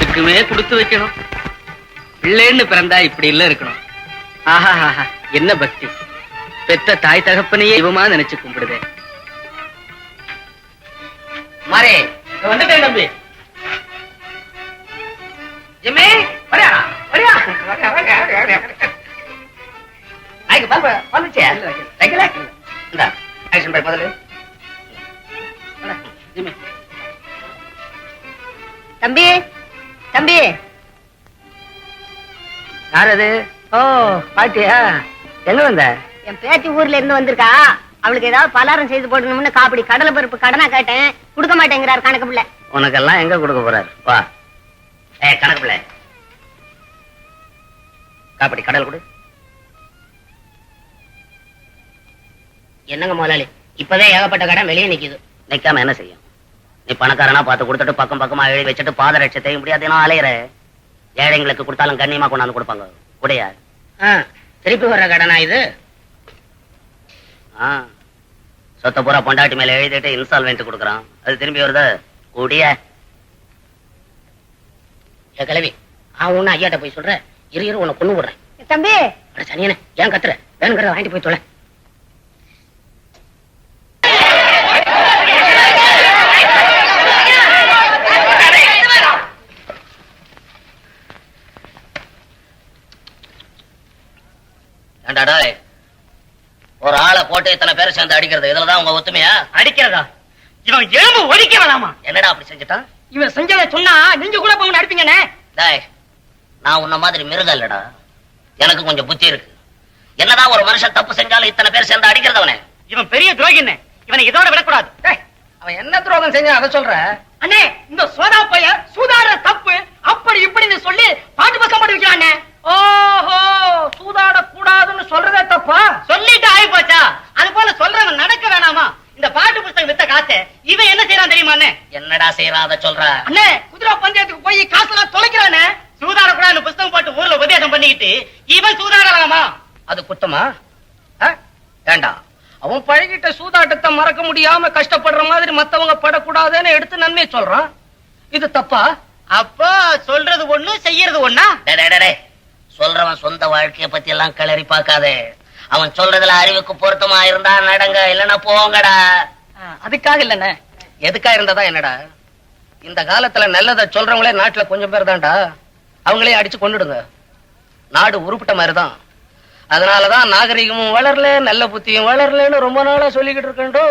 அதுக்குமே கொடுத்து வைக்கணும். பிள்ளைன்னு பிறந்தா இப்படி இல்ல இருக்கணும். ஆஹா ஆஹா என்ன பக்தி. பெத்த தாய் தகப்பனையே இவமா நினைச்சு கும்பிடுதே. மாறே வந்துட்டேன் தம்பி. ஜிம்மி வரியா? வரியா? வந்துச்சே? இந்த ஆக்ஷன் பை முதல்ல தம்பி தம்பி. யார் அது ஓ பாட்டியா? எங்க வந்த? என் பேத்தி ஊர்ல இருந்து வந்திருக்கா. அவளுக்கு ஏதாவது பலாரம் செய்து போடணும்னு காப்படி கடலை பருப்பு கடனா கேட்டேன். கொடுக்க மாட்டேங்கிறார் கணக்கு பிள்ளை. உனக்கெல்லாம் எங்க கொடுக்க போறாரு? வா. ஏ கணக்கு பிள்ளை. காப்படி கடல் கொடு. என்னங்க முதலாளி? இப்பவே ஏகப்பட்ட கடன் வெளியே நிக்குது. நிக்காம என்ன செய்யும்? நீ பணக்காரனா பார்த்து கொடுத்துட்டு பக்கம் பக்கமா எழுதி வச்சுட்டு பாதரட்சை செய்ய முடியாது அலையிற. ஏழைங்களுக்கு கொடுத்தாலும் கண்ணியமா கொண்டாந்து கொடுப்பாங்க. உடையா? திருப்பி வர்ற கடனா இது? ஆ. சொத்த பூரா பொண்டாட்டி மேல எழுதிட்டு இன்ஸ்டால்மெண்ட் கொடுக்குறான். அது திரும்பி வருது? கூடிய ஏ கிளவி ஆ ஒண்ணு ஐயாட்ட போய் சொல்ற இரு இரு உன்னை கொண்டு விடுறேன் தம்பி! சனியனே ஏன் கத்துற? வேணுங்கிறத வாங்கிட்டு போய் தொலை. ஏண்டா டேய், ஒரு ஆளை போட்டு இத்தனை பேரை சேர்ந்து அடிக்கிறது இதுலதான் உங்க ஒத்துமையா? அடிக்கிறதா? இவன் எலும்பு ஒடிக்க வேணாமா? என்னடா அப்படி செஞ்சுட்டான்? இவன் செஞ்சதை சொன்னா நீங்க கூட போங்க அடிப்பீங்கண்ணே. டேய் நான் உன்ன மாதிரி மிருகம் இல்லடா. எனக்கு கொஞ்சம் புத்தி இருக்கு. என்னதான் ஒரு மனுஷன் தப்பு செஞ்சாலும் இத்தனை பேர் சேர்ந்து அடிக்கிறதவனே. இவன் பெரிய துரோகின்னு. இவனை இதோட விடக்கூடாது. டேய், அவன் என்ன துரோகம் செஞ்சா அதை சொல்ற? அண்ணே இந்த சோதா பைய சூதாட தப்பு அப்படி இப்படின்னு சொல்லி பாட்டு பக்கம் போட்டு வைக்கிறானே. சூதாட கூடாதுன்னு சொல்றதே தப்பா? சொல்லிட்டு ஆயி போச்சா அது போல சொல்றவன் நடக்க வேணாமா? இந்த பாட்டு புத்தகம் வித்த காசு இவன் என்ன செய்யறான் தெரியுமா அண்ணே என்னடா செய்யறான் அதை சொல்ற? அண்ணே குதிரை பந்தயத்துக்கு போய் காசெல்லாம் தொலைக்கிறானே? சூதாட கூடாதுன்னு புத்தகம் போட்டு ஊர்ல உபதேசம் பண்ணிக்கிட்டு இவன் சூதாடலாமா? அது குத்தமா? வேண்டாம். அவன் பழகிட்ட சூதாட்டத்தை மறக்க முடியாம கஷ்டப்படுற மாதிரி மத்தவங்க படக்கூடாதுன்னு எடுத்து நன்மை சொல்றான். இது தப்பா? அப்போ சொல்றது ஒண்ணு செய்யறது ஒண்ணா. சொல்றவன் சொந்த வாழ்க்கைய பத்தி எல்லாம் கிளறி பார்க்காதே. அவன் சொல்றதுல அறிவுக்கு பொருத்தமா இருந்தா நடங்க இல்லன்னா போங்கடா. அதுக்காக இல்லண்ணே. எதுக்கா இருந்ததா என்னடா? இந்த காலத்துல நல்லதை சொல்றவங்களே நாட்டுல கொஞ்சம் பேர் தான்டா. அவங்களே அடிச்சு கொண்டுடுங்க நாடு உருப்பிட்ட மாதிரிதான். அதனாலதான் நாகரிகமும் வளரல நல்ல புத்தியும் வளரலன்னு ரொம்ப நாளா சொல்லிக்கிட்டு இருக்கேன்டோ.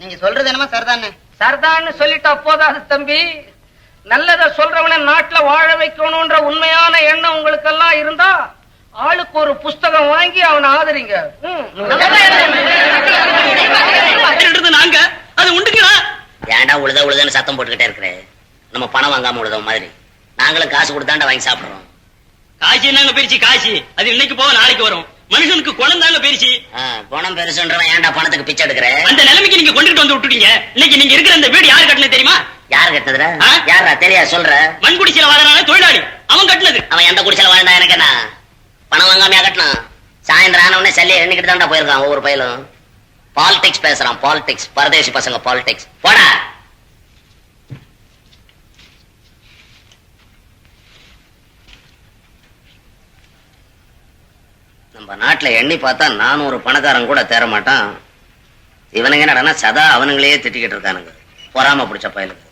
நீங்க சொல்றது என்னமா சரிதானே சரதான்னு சொல்லிட்டா போதாது தம்பி. நல்லத சொல்றவன நாட்டுல வாழ வைக்கணும்ன்ற உண்மையான எண்ணம் உங்களுக்கு எல்லாம் இருந்தா ஆளுக்கு ஒரு புஸ்தகம் வாங்கி அவனை ஆதரிங்க. நாங்க. அது உண்டுங்களா ஏன்டா உழுத உழுதன்னு சத்தம் போட்டுக்கிட்டே இருக்கிற? நம்ம பணம் வாங்காம உழுத மாதிரி. நாங்களும் காசு கொடுத்தாண்டா வாங்கி சாப்பிடுறோம். காசி நாங்க பிரிச்சு காசி? அது இன்னைக்கு போக நாளைக்கு வரும். மனுஷனுக்கு குணம் தாங்க பிரிச்சு. ஆ, குணம் பெருசுன்றவன் ஏன்டா பணத்துக்கு பிச்சை எடுக்கிற? அந்த நிலைமைக்கு நீங்க கொண்டுட்டு வந்து விட்டுட்டீங்க. இன்னைக்கு நீங்க இருக்கிற அந்த வீடு யாரு கட்டினது தெரியுமா? யார் கட்டுனதுடா ஆ? யாரா தெரியா சொல்ற? மண்குடிச்சில வாழறான தொழிலாளி. அவன் கட்டினது. அவன் எந்த குடிசையில வாழ்ந்தா எனக்கு என்ன? பணம் வாங்காமையா கட்டினான்? சாயந்தரம் ஆன உடனே சல்லி எண்ணிக்கிட்டு தான்டா போயிருக்கான் ஒவ்வொரு பயிலும். பாலிடிக்ஸ் பேசுறான் பாலிடிக்ஸ் பரதேசி பசங்க பாலிடிக்ஸ் போடா. நம்ம நாட்டுல எண்ணி பார்த்தா நானூறு பணக்காரன் கூட தேர மாட்டான் இவனுங்க என்னடா சதா அவனுங்களே திட்டிக்கிட்டு இருக்கானுங்க. பொறாம பிடிச்ச பயலுக்கு.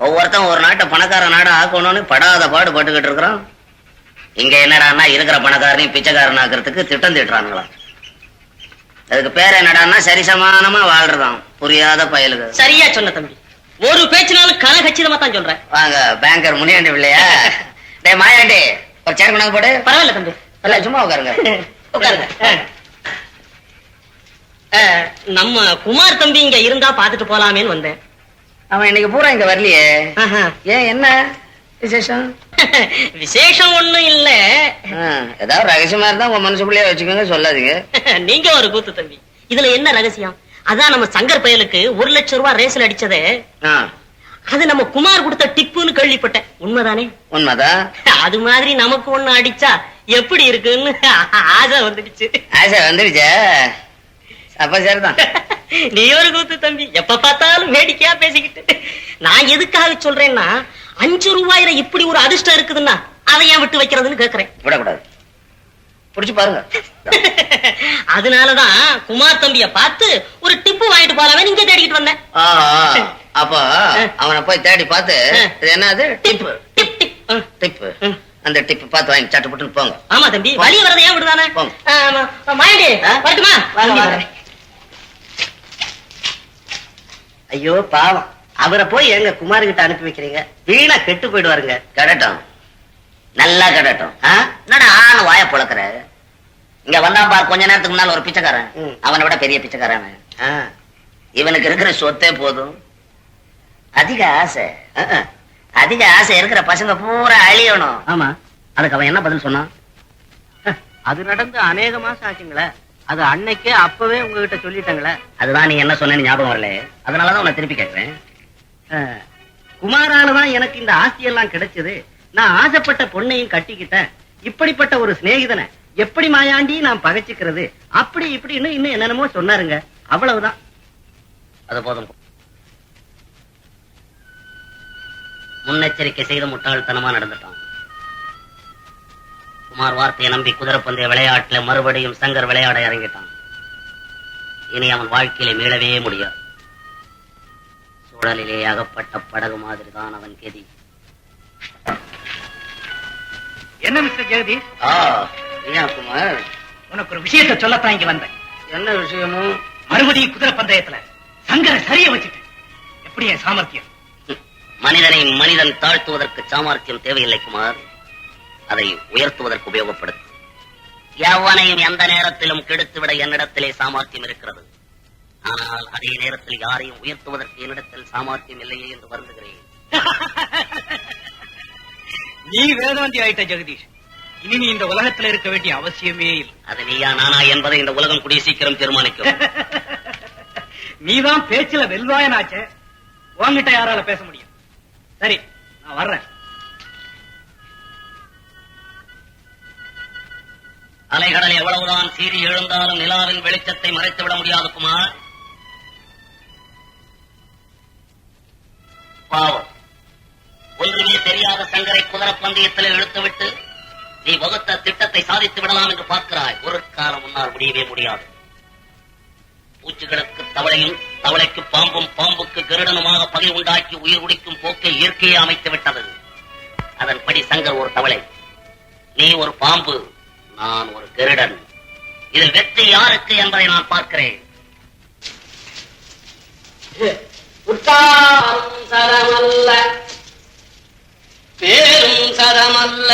ஒவ்வொருத்தன் ஒரு நாட்டை பணக்கார நாடா ஆக்கணும்னு படாத பாடு பட்டுக்கிட்டு இருக்கிறான். இங்க என்னடான்னா இருக்கிற பணக்காரனையும் பிச்சைக்காரன் ஆக்கிறதுக்கு திட்டம் திட்டுறானுங்களாம் அதுக்கு பேர் என்னடான்னா சரிசமானமா வாழ்றதாம். புரியாத பயலுக்கு சரியா சொன்ன தம்பி. ஒரு பேச்சினாலும் கன கச்சிதமா தான் சொல்றேன். வாங்க பேங்கர் முனியாண்டி பிள்ளையா? டேய் மாயாண்டி ஒரு சேர் கொண்டாந்து போடு. பரவாயில்ல தம்பி. இல்ல சும்மா உட்காருங்க. உட்காருங்க. நம்ம குமார் தம்பி இங்க இருந்தா பாத்துட்டு போலாமேன்னு வந்தேன். அவன் இன்னைக்கு பூரா இங்க வரலையே. ஏன் என்ன? விசேஷம்? விசேஷம் ஒண்ணும் இல்ல. ஏதாவது ரகசியமா இருந்தா உங்க மனசு பிள்ளைய வச்சுக்கோங்க சொல்லாதீங்க. நீங்க ஒரு கூத்து தம்பி. இதுல என்ன ரகசியம்? அதான் நம்ம சங்கர் பயலுக்கு ஒரு லட்சம் ரூபாய் ரேஸ்ல அடிச்சதே. அது நம்ம குமார் கொடுத்த டிப்புன்னு கேள்விப்பட்டேன். உண்மைதானே? உண்மைதான் அது மாதிரி நமக்கு ஒண்ணு அடிச்சா எப்படி இருக்குன்னு ஆசை வந்துடுச்சு. ஆசை வந்துடுச்சா? அப்ப சரிதான். நீ ஒரு கூத்து தம்பி. எப்ப பார்த்தாலும் வேடிக்கையா பேசிக்கிட்டு. நான் எதுக்காக சொல்றேன்னா அஞ்சு ரூபாயில இப்படி ஒரு அதிர்ஷ்டம் இருக்குதுன்னா அதை ஏன் விட்டு வைக்கிறதுன்னு கேக்குறேன். விடக்கூடாது. புடிச்சு பாருங்க. அதனாலதான் குமார் தம்பிய பார்த்து ஒரு டிப்பு வாங்கிட்டு போலாமே நீங்க தேடிக்கிட்டு வந்தேன். அப்ப அவனை போய் தேடி பார்த்து என்னது? டிப்பு. டிப் டிப். டிப்பு. அந்த டிப்பு பார்த்து வாங்கி சட்டு புட்டுன்னு போங்க. ஆமா தம்பி வழி வரதை ஏன் விடுதானே? போங்க. மாயண்டி? வரட்டுமா வாங்க, தம்பி, வாங்க. வரேன். ஐயோ பாவம். அவரை போய் எங்க குமார் கிட்ட அனுப்பி வைக்கிறீங்க? வீணா கெட்டு போயிடுவாருங்க. கடட்டும். நல்லா கடட்டும்? என்னடா ஆண் வாய புழக்கிற? இங்க வந்தான் பார் கொஞ்ச நேரத்துக்கு முன்னால ஒரு பிச்சைக்காரன். அவனை விட பெரிய பிச்சைக்காரன் ஆ. இவனுக்கு இருக்கிற சொத்தே போதும். அதிக ஆசை. அதிக ஆசை இருக்கிற பசங்க பூரா அழியணும். ஆமா. அதுக்கு அவன் என்ன பதில் சொன்னான்? அது நடந்து அநேக மாசம் ஆச்சுங்களே. அது அன்னைக்கே அப்பவே உங்ககிட்ட சொல்லிட்டாங்களே. அதுதான் நீ என்ன சொன்ன ஞாபகம் வரல? அதனாலதான் உன்னை திருப்பி கேட்கிறேன் அஹ், குமாராலதான் எனக்கு இந்த ஆஸ்தி எல்லாம் கிடைச்சது. நான் ஆசைப்பட்ட பொண்ணையும் கட்டிக்கிட்டேன். இப்படிப்பட்ட ஒரு சிநேகிதனை எப்படி மாயாண்டி நான் பகைச்சுக்கிறது? அப்படி இப்படின்னு இன்னும் என்னென்னமோ சொன்னாருங்க. அவ்வளவுதான். அது போதும். முன்னெச்சரிக்கை செய்த முட்டாள்தனமா நடந்துட்டான். குமார் வார்த்தையை நம்பி குதிரைப்பந்தய விளையாட்டுல மறுபடியும் சங்கர் விளையாட இறங்கிட்டான். இனி அவன் வாழ்க்கையில மீளவே முடியாது. சுழலிலே அகப்பட்ட படகு மாதிரி தான் அவன் கெதி. என்ன மிஸ்டர் ஜெகதீஷ்? ஏன் குமார்? உனக்கு ஒரு விஷயத்தை சொல்லத்தான் இங்க வந்தேன். என்ன விஷயமும் மறுபடியும் குதிரை பந்தயத்துல சங்கரை சரிய வச்சுட்டு எப்படி என் சாமர்த்தியம்? மனிதனை மனிதன் தாழ்த்துவதற்கு சாமர்த்தியம் தேவையில்லை குமார். அதை உயர்த்துவதற்கு உபயோகப்படுத்து எவனையும் எந்த நேரத்திலும் கெடுத்துவிட என்னிடத்திலே சாமர்த்தியம் இருக்கிறது. ஆனால் அதே நேரத்தில் யாரையும் உயர்த்துவதற்கு என்னிடத்தில் சாமர்த்தியம் இல்லையே என்று வருந்துகிறேன். நீ வேதாந்தி ஆயிட்ட ஜெகதீஷ். இனி நீ இந்த உலகத்துல இருக்க வேண்டிய அவசியமே இல்லை. அது நீயா நானா என்பதை இந்த உலகம் கூடிய சீக்கிரம் தீர்மானிக்கும். நீதான் பேச்சுல வெல்வாயனாச்சே. உன்கிட்ட யாரால பேச முடியும்? சரி நான் வர்றேன். அலைகடல் எவ்வளவுதான் சீறி எழுந்தாலும் நிலாவின் வெளிச்சத்தை மறைத்து விட முடியாது குமார். பாவம். ஒன்றுமே தெரியாத சங்கரை குதிர பந்தயத்தில் இழுத்துவிட்டு நீ வகுத்த திட்டத்தை சாதித்து விடலாம் என்று பார்க்கிறாய். ஒரு காலம் முன்னால் முடியவே முடியாது. பூச்சிகளுக்கு தவளையும் தவளைக்கு பாம்பும் பாம்புக்கு கருடனுமாக பகை உண்டாக்கி உயிர் உடிக்கும் போக்கை இயற்கையை அமைத்து விட்டது அதன்படி சங்கர் ஒரு தவளை நீ ஒரு பாம்பு நான் ஒரு கருடன் இதில் வெற்றி யாருக்கு என்பதை நான் பார்க்கிறேன். உற்றாரும் சரமல்ல பேரும் சரமல்ல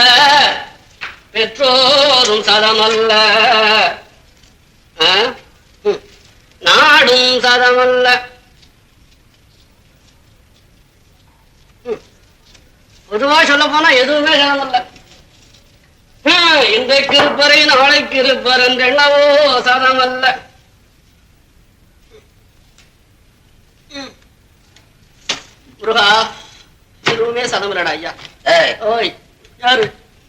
பெற்றோரும் சரமல்ல. நாடும் சரமல்ல. பொதுவா சொல்ல போனா எதுவுமே சரமல்ல. இன்றைக்கு இருப்பறை நாளைக்கு இருப்பர் என்றென்னவோ சதமல்ல முருகா எதுவுமே சதம் இல்லடா ஐயா ஓய் யாரு?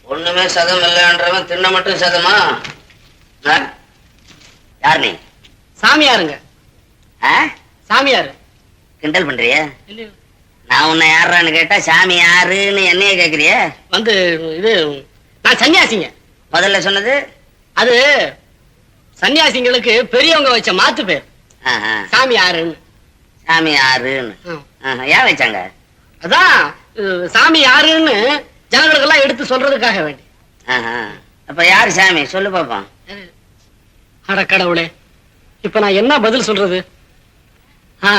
ஒண்ணுமே சதம் இல்லைன்றவன் தின்ன மட்டும் சதமா? யார் நீ? சாமியாருங்க. ஆ? சாமியாரு. கிண்டல் பண்றிய? நான் உன்னை யாருன்னு கேட்டா சாமி யாருன்னு என்னைய கேக்குறிய? வந்து இது நான் சன்னியாசிங்க. முதல்ல சொன்னது? அது சன்னியாசிங்களுக்கு பெரியவங்க வச்ச மாத்து பேர். சாமி யாருன்னு சாமி யாருன்னு ஏன் வச்சாங்க? அதான் சாமி யாருன்னு ஜனங்களுக்கு எல்லாம் எடுத்து சொல்றதுக்காக வேண்டி. அப்ப யாரு சாமி? சொல்லு பாப்போம். அட கடவுளே இப்ப நான் என்ன பதில் சொல்றது? ஆ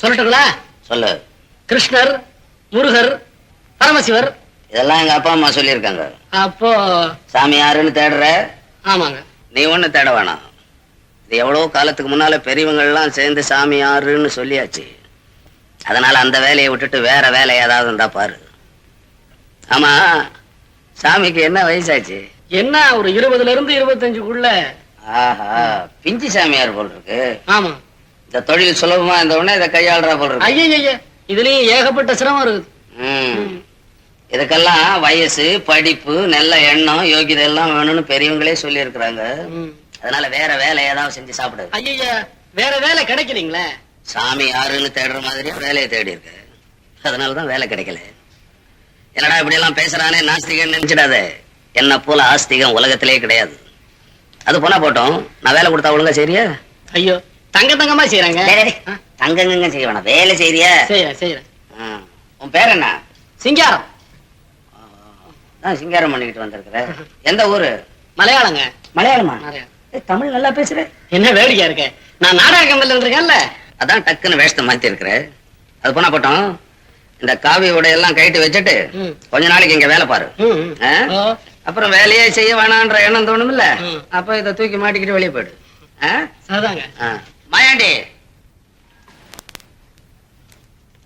சொல்லட்டுங்களா? சொல்லு. கிருஷ்ணர் முருகர் பரமசிவர் இதெல்லாம் எங்க அப்பா அம்மா சொல்லியிருக்காங்க. அப்போ சாமி யாருன்னு தேடுற? ஆமாங்க. நீ ஒண்ணு தேட வேணாம். இது எவ்வளவு காலத்துக்கு முன்னால பெரியவங்க எல்லாம் சேர்ந்து சாமி யாருன்னு சொல்லியாச்சு. அதனால அந்த வேலையை விட்டுட்டு வேற வேலை ஏதாவது இருந்தா பாரு. ஆமா சாமிக்கு என்ன வயசாச்சு? என்ன ஒரு இருபதுல இருந்து இருபத்தஞ்சுக்குள்ள? ஆஹா பிஞ்சு சாமியார் போல் இருக்கு ஆமா. இந்த தொழில் சுலபமா இருந்த உடனே இதை கையாளுறா போல் இருக்கு ஐய இதுலயும் ஏகப்பட்ட சிரமம் இருக்குது ம். இதுக்கெல்லாம் வயசு படிப்பு நல்ல எண்ணம் யோகிதை எல்லாம் வேணும்னு பெரியவங்களே சொல்லி இருக்கிறாங்க. அதனால வேற வேலை ஏதாவது செஞ்சு சாப்பிடு. ஐயய்ய வேற வேலை கிடைக்கலீங்களே? சாமி யாருன்னு தேடுற மாதிரியே? வேலையை தேடி இருக்கு. அதனாலதான் வேலை கிடைக்கல. என்னடா இப்படி எல்லாம் பேசுறானே நாஸ்திகன் நினைச்சிடாத. என்ன போல ஆஸ்திகம் உலகத்திலே கிடையாது. அது போனா போட்டோம். நான் வேலை கொடுத்தா ஒழுங்கா சரியா ஐயோ தங்க தங்கமா செய்யறாங்க தங்கங்க செய்ய வேணாம். வேலை செய்றியா? செய்யறேன். உன் பேர் என்ன? சிங்காரம். நான் சிங்காரம் பண்ணிக்கிட்டு வந்திருக்கிற. எந்த ஊரு? மலையாளங்க. மலையாளமா? தமிழ் நல்லா பேசுற. என்ன வேடிக்கையா இருக்க? நான் நாடக கம்பெனில இருக்கேன்ல அதான் டக்குன்னு வேஷத்தை மாத்தி இருக்கிற. அது போனா போட்டோம். இந்த காவி உடையெல்லாம் கைட்டு வச்சுட்டு. கொஞ்ச நாளைக்கு இங்க வேலை பாரு. அப்புறம் வேலையே செய்ய வேணான்ற எண்ணம் தோணும்ல ம். அப்ப இத தூக்கி மாட்டிக்கிட்டு வெளியே போயிடு. மாயாண்டி.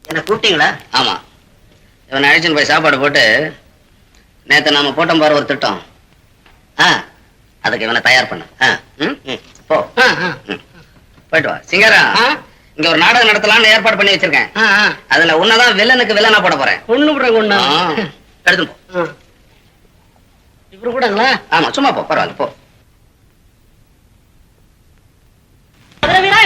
என்ன கூப்பிட்டீங்களா? ஆமா. இவனை அழைச்சின்னு போய் சாப்பாடு போட்டு நேத்து நாம போட்டோம் பாரு ஒரு திட்டம். ஆ அதுக்கு இவனை தயார் பண்ணு. போ. போயிட்டு வா. சிங்கரா? இங்க ஒரு நாடகம் நடத்தலாம்னு ஏற்பாடு பண்ணி வச்சிருக்கேன். அதுல உன்னதான் வில்லனுக்கு வில்லனா போட போறேன். ஒண்ணு விடுறேங்க ஒண்ணு. ஆ, எடுத்துன்னு போ. இவரு கூடங்களா? ஆமா சும்மா போ பரவாயில்ல போ.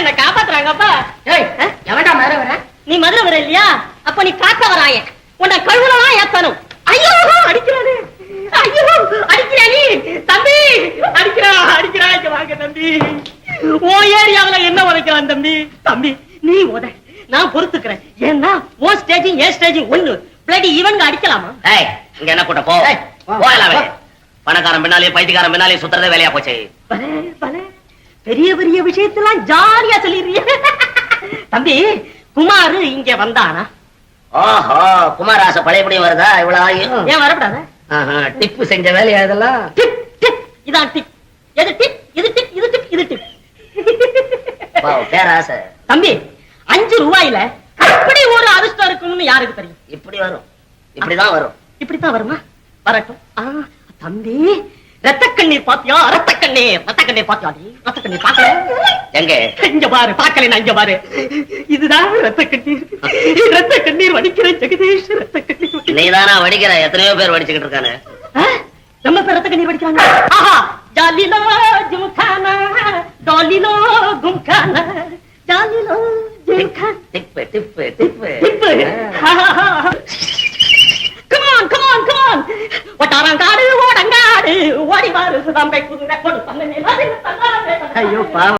என்ன காப்பாத்துறாங்கப்பா. ஏய் எவன்டா மதுரை வர நீ மதுரை வர இல்லையா? அப்ப நீ காக்க வராய உன்னை கழுவுலாம் ஏத்தணும். ஐயோ அடிக்கிறானே ஐயோ அடிக்கிறா நீ தம்பி அடிக்கிறா அடிக்கிறா இங்க வாங்க தம்பி. ஓ ஏரியாவுல என்ன உதைக்கிறான் தம்பி? தம்பி நீ உத. நான் பொறுத்துக்கிறேன். ஏன்னா ஓ ஸ்டேஜிங் ஏ ஸ்டேஜிங் ஒண்ணு. பிளடி இவனுங்க அடிக்கலாமா? ஏய் இங்க என்ன கூட்ட போ. வெளியே பணக்காரன் பின்னாலே பைத்தியக்காரன் பின்னாலே சுத்துறதே வேலையா போச்சு. பெரிய பெரிய விஷயத்தெல்லாம் ஜாலியா சொல்லிடுறிய தம்பி குமாரு இங்க வந்தானா? ஓஹோ குமாராச பழையபடியும் வருதா? இவ்வளவு ஏன் வரப்படாத? ஆஹா, டிப்பு செஞ்ச வேலையா இதெல்லாம்? டிப் டிப் இதான் டிப் எது டிப் இது டிப் இது டிப் இது டிப் பேராசை. தம்பி அஞ்சு ரூபாயில அப்படி ஒரு அதிர்ஷ்டம் இருக்கும்னு யாருக்கு தெரியும்? இப்படி வரும். இப்படிதான் வரும். இப்படித்தான் வருமா? வரட்டும். தம்பி ரத்த கண்ணீர் பாத்தியா? ரத்த கண்ணீர் ரத்த கண்ணீர் பாத்தியா? ரத்த கண்ணீர் பாக்கல. எங்க? இங்க பாரு பாக்கல நான் இங்க பாரு. இதுதான் ரத்த கண்ணீர் ரத்த கண்ணீர் வடிக்கிற ஜெகதீஷ் ரத்த கண்ணீர் நீதானா வடிக்கிற? எத்தனையோ பேர் வடிச்சுக்கிட்டு இருக்கானு? நம்ம பேர் ரத்த கண்ணீர் வடிக்கிறாங்க. ஆஹா! ஜாலிலோ ஜும்கானா டாலிலோ கும்கானா ஜாலிலோ ஜும்கானா டிப்பு டிப்பு. டிப்பு டிப்பு on come on ஒட்டாரங்காடு ஓடங்காடு ஓடி வாரு சுதம்பை குதிரை கொடு பண்ண ஐயோ பாவம்.